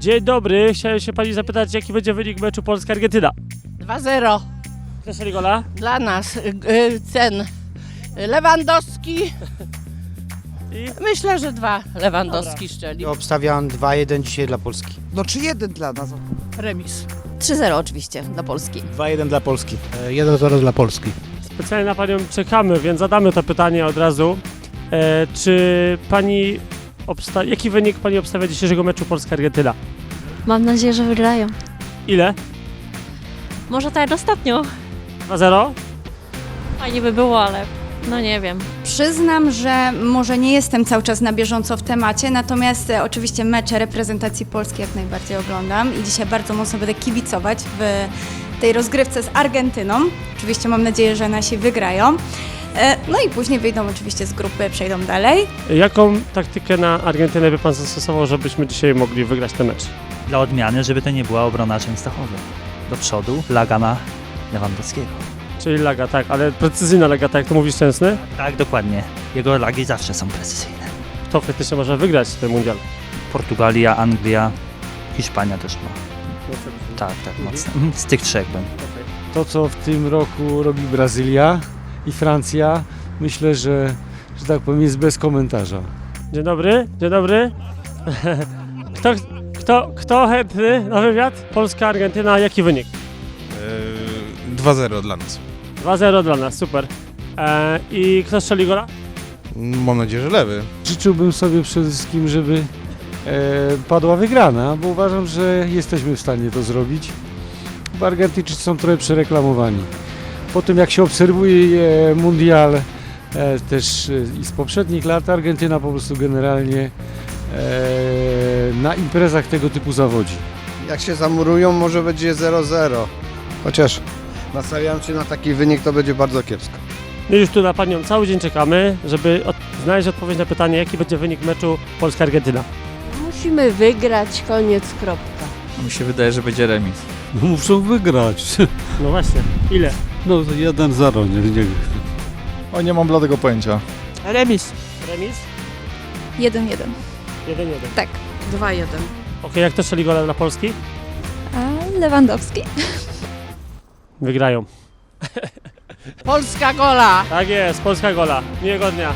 Dzień dobry, chciałem się pani zapytać, jaki będzie wynik meczu Polska-Argentyna? 2-0 Kto strzeli gola? dla nas. Y, y, Ten Lewandowski. I? Myślę, że dwa Lewandowski szczeli. Obstawiam 2-1 dzisiaj dla Polski. No 3-1 dla nas. Remis. 3-0 oczywiście dla Polski. 2-1 dla Polski. 1-0 dla Polski. Specjalnie na panią czekamy, więc zadamy to pytanie od razu. E, czy pani obsta- jaki wynik pani obstawia dzisiejszego meczu Polska-Argentyna? Mam nadzieję, że wygrają. Ile? Może tak jak ostatnio. 2-0? Fajnie by było, ale no nie wiem. Przyznam, że może nie jestem cały czas na bieżąco w temacie, natomiast e, oczywiście mecze reprezentacji Polski jak najbardziej oglądam i dzisiaj bardzo mocno będę kibicować w tej rozgrywce z Argentyną. Oczywiście mam nadzieję, że nasi wygrają. E, No i później wyjdą oczywiście z grupy, przejdą dalej. Jaką taktykę na Argentynę by pan zastosował, żebyśmy dzisiaj mogli wygrać ten mecz? Dla odmiany, żeby to nie była obrona Częstochowy. Do przodu Lagana Lewandowskiego. Czyli laga, tak, ale precyzyjna laga, tak jak to mówisz Szczęsny? Tak, dokładnie. Jego lagi zawsze są precyzyjne. Kto faktycznie może wygrać ten mundial? Portugalia, Anglia, Hiszpania też ma. Tak, tak, mocno. Z tych trzech będę. To, co w tym roku robi Brazylia i Francja, myślę, że, że tak powiem, jest bez komentarza. Dzień dobry, dzień dobry. Kto, kto, kto chętny na wywiad? Polska, Argentyna, jaki wynik? Yy, 2-0 dla nas. 2-0 dla nas, super. E, I kto strzeli gola? Mam nadzieję, że lewy. Życzyłbym sobie przede wszystkim, żeby e, padła wygrana, bo uważam, że jesteśmy w stanie to zrobić. Bo Argentyńczycy są trochę przereklamowani. Po tym, jak się obserwuje e, mundial e, też e, i z poprzednich lat, Argentyna po prostu generalnie na imprezach tego typu zawodzi. Jak się zamurują, może będzie 0-0. Chociaż nastawiam się na taki wynik, to będzie bardzo kiepsko. My już tu na panią cały dzień czekamy, żeby od, znaleźć odpowiedź na pytanie, jaki będzie wynik meczu Polska-Argentyna. Musimy wygrać, koniec, kropka. Mi się wydaje, że będzie remis. No muszą wygrać. No właśnie, ile? No to 1-0, nie, nie. O, nie mam bladego pojęcia. Remis. Remis? 1-1. 1-1. 2-1. Okej, jak to strzeli gola dla Polski? A Lewandowski? Wygrają. Polska gola. Tak jest, Polska gola. Miłego dnia.